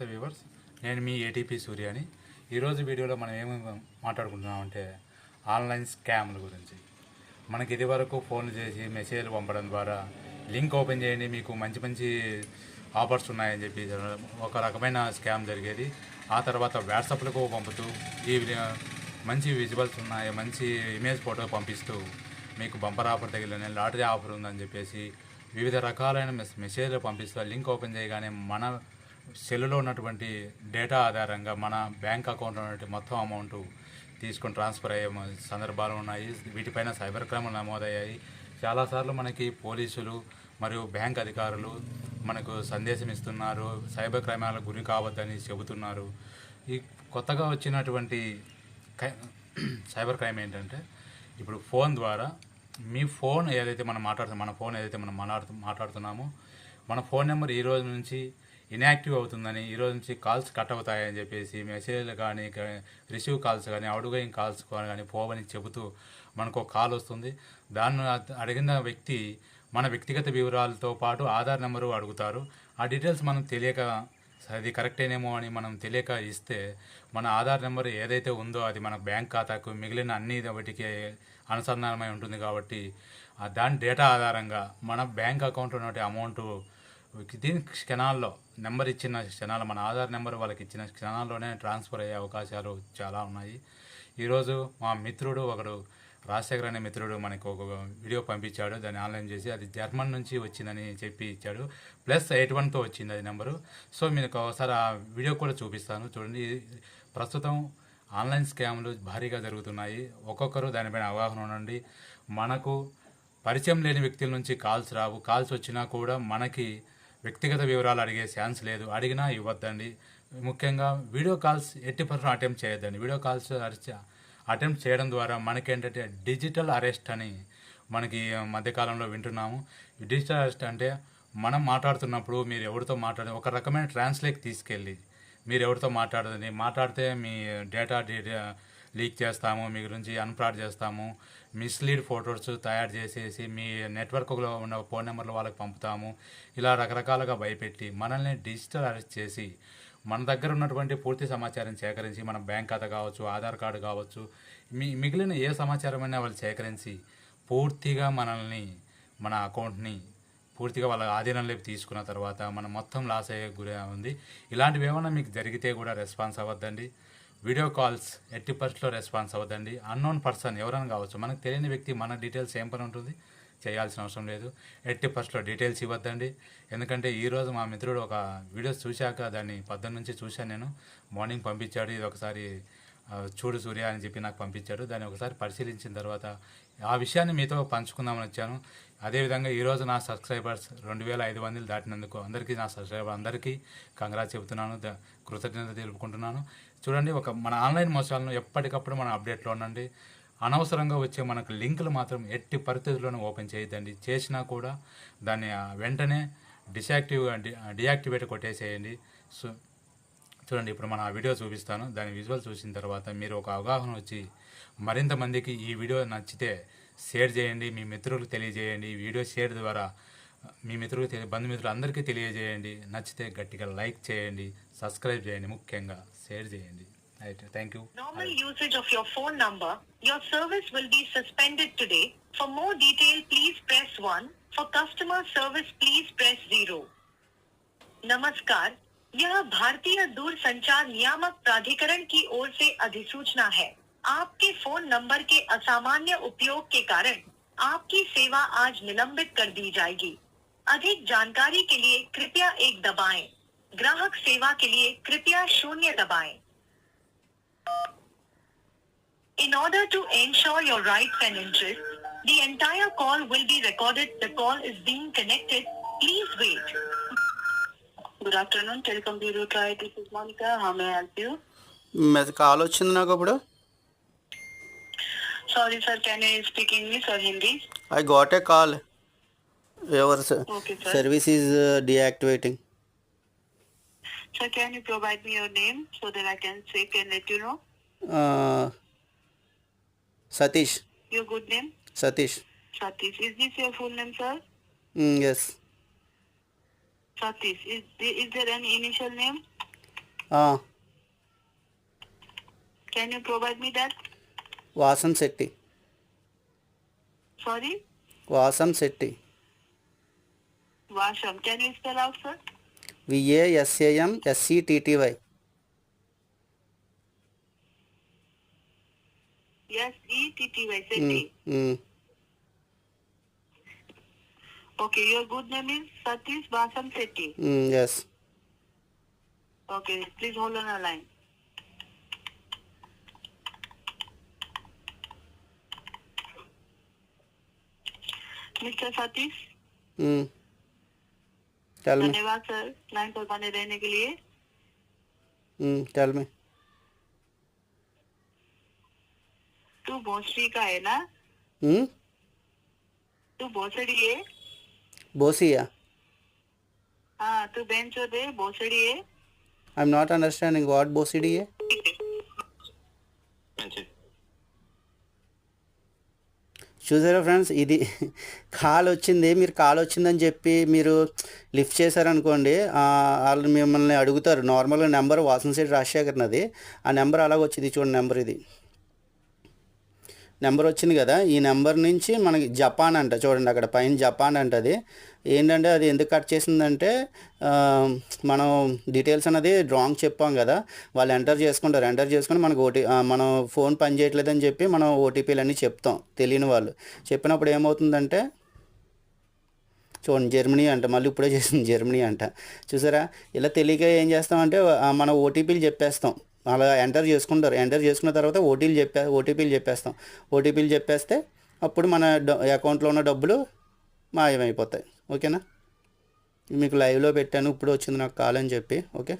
నమస్తే వ్యూవర్స్. నేను మీ ఏటీపీ సూర్య అని ఈరోజు వీడియోలో మనం ఏమి మాట్లాడుకుంటున్నామంటే ఆన్లైన్ స్కామ్ల గురించి. మనకి ఇది వరకు ఫోన్ చేసి మెసేజ్లు పంపడం ద్వారా లింక్ ఓపెన్ చేయండి మీకు మంచి మంచి ఆఫర్స్ ఉన్నాయని చెప్పి ఒక రకమైన స్కామ్ జరిగేది. ఆ తర్వాత వాట్సాప్లకు పంపుతూ ఈ వి- మంచి విజువల్స్ ఉన్నాయి మంచి ఇమేజ్ ఫోటో పంపిస్తూ మీకు బంపర్ ఆఫర్ తగిలిన లాటరీ ఆఫర్ ఉందని చెప్పేసి వివిధ రకాలైన మెస్ మెసేజ్లు పంపిస్తూ లింక్ ఓపెన్ చేయగానే మన సెల్లులో ఉన్నటువంటి డేటా ఆధారంగా మన బ్యాంక్ అకౌంట్లో ఉన్నటువంటి మొత్తం అమౌంట్ తీసుకొని ట్రాన్స్ఫర్ అయ్యే సందర్భాలు ఉన్నాయి. వీటిపైన సైబర్ క్రైమ్లు నమోదయ్యాయి. చాలాసార్లు మనకి పోలీసులు మరియు బ్యాంక్ అధికారులు మనకు సందేశం ఇస్తున్నారు. సైబర్ క్రైమాలకు గురి కావద్దని చెబుతున్నారు. ఈ కొత్తగా వచ్చినటువంటి సైబర్ క్రైమ్ ఏంటంటే ఇప్పుడు ఫోన్ ద్వారా మీ ఫోన్ ఏదైతే మనం మాట్లాడుతున్నాం మన ఫోన్ ఏదైతే మనం మాట్లాడుతు మాట్లాడుతున్నామో మన ఫోన్ నెంబర్ ఈ రోజు నుంచి ఇన్యాక్టివ్ అవుతుందని ఈరోజు నుంచి కాల్స్ కట్ అవుతాయని చెప్పేసి మెసేజ్లు కానీ రిసీవ్ కాల్స్ కానీ అవుట్గోయింగ్ కాల్స్ కానీ పోవని చెబుతూ మనకు ఒక కాల్ వస్తుంది. దాన్ని అడిగిన వ్యక్తి మన వ్యక్తిగత వివరాలతో పాటు ఆధార్ నెంబరు అడుగుతారు. ఆ డీటెయిల్స్ మనం తెలియక అది కరెక్టేనేమో అని మనం తెలియక ఇస్తే మన ఆధార్ నెంబర్ ఏదైతే ఉందో అది మన బ్యాంక్ ఖాతాకు మిగిలిన అన్ని వాటికి అనుసంధానమై ఉంటుంది కాబట్టి దాని డేటా ఆధారంగా మన బ్యాంక్ అకౌంట్లో ఉన్నటువంటి అమౌంట్ దీని క్షణాల్లో నెంబర్ ఇచ్చిన క్షణాలు మన ఆధార్ నెంబర్ వాళ్ళకి ఇచ్చిన క్షణాల్లోనే ట్రాన్స్ఫర్ అయ్యే అవకాశాలు చాలా ఉన్నాయి. ఈరోజు మా మిత్రుడు ఒకడు రాజశేఖర్ అనే మిత్రుడు మనకు ఒక వీడియో పంపించాడు. దాన్ని ఆన్లైన్ చేసి అది జర్మన్ నుంచి వచ్చిందని చెప్పి ఇచ్చాడు. ప్లస్ ఎయిట్ వన్తో వచ్చింది అది నెంబరు. సో మీకు ఒకసారి ఆ వీడియో కూడా చూపిస్తాను. చూడండి ప్రస్తుతం ఆన్లైన్ స్కామ్లు భారీగా జరుగుతున్నాయి. ఒక్కొక్కరు దానిపైన అవగాహన ఉండండి. మనకు పరిచయం లేని వ్యక్తుల నుంచి కాల్స్ రావు. కాల్స్ వచ్చినా కూడా మనకి వ్యక్తిగత వివరాలు అడిగే ఛాన్స్ లేదు. అడిగినా ఇవ్వద్దండి. ముఖ్యంగా వీడియో కాల్స్ ఎట్టి పర్సెంట్ అటెంప్ట్ చేయొద్దండి. వీడియో కాల్స్ అటెంప్ట్ చేయడం ద్వారా మనకేంటంటే డిజిటల్ అరెస్ట్ అని మనకి మధ్యకాలంలో వింటున్నాము. డిజిటల్ అరెస్ట్ అంటే మనం మాట్లాడుతున్నప్పుడు మీరు ఎవరితో మాట్లాడే ఒక రకమైన ట్రాన్స్లేట్ తీసుకెళ్ళి మీరు ఎవరితో మాట్లాడదని మాట్లాడితే మీ డేటా లీక్ చేస్తాము మీ గురించి అన్ఫ్రాడ్ చేస్తాము మిస్లీడ్ ఫోటోస్ తయారు చేసేసి మీ నెట్వర్క్లో ఉన్న ఫోన్ నెంబర్లు వాళ్ళకి పంపుతాము. ఇలా రకరకాలుగా భయపెట్టి మనల్ని డిజిటల్ అరెస్ట్ చేసి మన దగ్గర ఉన్నటువంటి పూర్తి సమాచారం సేకరించి మన బ్యాంక్ ఖాతా కావచ్చు ఆధార్ కార్డు కావచ్చు మీ మిగిలిన ఏ సమాచారమైనా వాళ్ళు సేకరించి పూర్తిగా మనల్ని మన అకౌంట్ని పూర్తిగా వాళ్ళ ఆధీనంలోకి తీసుకున్న తర్వాత మనం మొత్తం లాస్ అయ్యే గురి ఉంది. ఇలాంటివి ఏమైనా మీకు జరిగితే కూడా రెస్పాన్స్ అవ్వద్దండి. వీడియో కాల్స్ ఎట్టి పరిస్థితిలో రెస్పాన్స్ అవ్వదండి. అన్నోన్ పర్సన్ ఎవరైనా కావచ్చు మనకు తెలియని వ్యక్తి మన డీటెయిల్స్ ఏం పని ఉంటుంది చేయాల్సిన అవసరం లేదు. ఎట్టి పరిస్థితిలో డీటెయిల్స్ ఇవ్వద్దండి. ఎందుకంటే ఈరోజు మా మిత్రుడు ఒక వీడియోస్ చూశాక దాన్ని పద్దెనిమిది నుంచి చూశాను నేను. మార్నింగ్ పంపించాడు ఇది ఒకసారి చూడు సూర్య అని చెప్పి నాకు పంపించాడు. దాన్ని ఒకసారి పరిశీలించిన తర్వాత ఆ విషయాన్ని మీతో పంచుకుందామని వచ్చాను. అదేవిధంగా ఈరోజు నా సబ్స్క్రైబర్స్ రెండు వేల ఐదు వందలు దాటినందుకు అందరికీ నా సబ్స్క్రైబర్ అందరికీ కంగ్రాట్స్ చెబుతున్నాను. కృతజ్ఞత తెలుపుకుంటున్నాను. చూడండి ఒక మన ఆన్లైన్ మోసాలను ఎప్పటికప్పుడు మనం అప్డేట్లో ఉండండి. అనవసరంగా వచ్చే మనకు లింకులు మాత్రం ఎట్టి పరిస్థితుల్లోనూ ఓపెన్ చేయొద్దండి. చేసినా కూడా దాన్ని వెంటనే డిసాక్టివ్ డియాక్టివేట్ కొట్టేసేయండి. సో చూడండి ఇప్పుడు మనం ఆ వీడియో చూపిస్తాను. దాని విజువల్ చూసిన తర్వాత మీరు ఒక అవగాహన వచ్చి మరింత మందికి ఈ వీడియో నచ్చితే షేర్ చేయండి మీ మిత్రులకు తెలియజేయండి ఈ వీడియో షేర్ ద్వారా మీ మిత్రులకు తెలియ బంధుమిత్రులు అందరికీ తెలియజేయండి నచ్చితే గట్టిగా లైక్ చేయండి సబ్స్క్రైబ్ చేయండి ముఖ్యంగా షేర్ చేయండి right thank you Normal usage of your phone number, your service will be suspended today. For more detail, please press 1. For customer service, please press 0. नमस्कार यह भारतीय दूरसंचार नियामक प्राधिकरण की ओर से अधिसूचना है आपके फोन नंबर के असामान्य उपयोग के कारण आपकी सेवा आज निलंबित कर दी जाएगी अधिक जानकारी के लिए कृपया एक दबाएं। ग्राहक सेवा के लिए कृपया शून्य दबाएं। In order to ensure your rights and interests, the entire call will be recorded. The call is being connected. Please wait. Good afternoon, Telecom Bureau Try. This is Monica. How may I help you? Miss call వచ్చింది నాకు ఇప్పుడు Sorry, sir. Can you speak English or Hindi? I got a call. Your okay, sir. service is uh, deactivating. Sir, can you provide me your name so that I can check and let you know? Uh, Satish. Your good name? Satish. Satish. Is this your full name, sir? Mm, yes. Satish. Is, is there any initial name? Ah. Uh. Can you provide me that? Vasam Shetty sorry Vasam Shetty Vasam can you spell out sir V A S A M S C T T Y S E T T Y Seti. Mm, mm. Okay, your good name is Satish Basam Seti. Mm, yes. Okay, please hold on a line. Mister Satish. धन्यवाद sir line पर बने रहने के लिए। हम्म चल में तू भोसड़ी का है ना? हम्म। तू भोसड़ी है? बोसिया हाँ तू बेंचो दे भोसड़ी है। I am not understanding what बोसिडी है। చూసారా ఫ్రెండ్స్? ఇది కాల్ వచ్చింది మీరు కాల్ వచ్చిందని చెప్పి మీరు లిఫ్ట్ చేశారనుకోండి వాళ్ళు మిమ్మల్ని అడుగుతారు. నార్మల్గా నెంబర్ వాసనశెట్టి రాజశేఖర్నది ఆ నెంబర్ అలాగ వచ్చింది చూడండి నెంబర్ ఇది. నెంబర్ వచ్చింది కదా ఈ నెంబర్ నుంచి మనకి జపాన్ అంట చూడండి అక్కడ పైన జపాన్ అంటది. ఏంటంటే అది ఎందుకు కట్ చేసిందంటే మనం డీటెయిల్స్ అనేది రాంగ్ చెప్పాం కదా వాళ్ళు ఎంటర్ చేసుకుంటారు. ఎంటర్ చేసుకుని మనకు ఓటీ మనం ఫోన్ పని చేయట్లేదని చెప్పి మనం ఓటీపీలు అన్నీ చెప్తాం తెలియని వాళ్ళు. చెప్పినప్పుడు ఏమవుతుందంటే చూడండి జర్మనీ అంట మళ్ళీ ఇప్పుడే చేసింది జర్మనీ అంట. చూసారా? ఇలా తెలియక ఏం చేస్తామంటే ఆ, మన ఓటీపీలు చెప్పేస్తాం. అలా ఎంటర్ చేసుకుంటారు. ఎంటర్ చేసుకున్న తర్వాత ఓటీలు చెప్పే ఓటీపీలు చెప్పేస్తాం. ఓటీపీలు చెప్పేస్తే అప్పుడు మన అకౌంట్లో ఉన్న డబ్బులు మాయమైపోతాయి. ఓకేనా? మీకు లైవ్లో పెట్టాను ఇప్పుడు వచ్చింది నాకు కాల్ అని చెప్పి. ఓకే?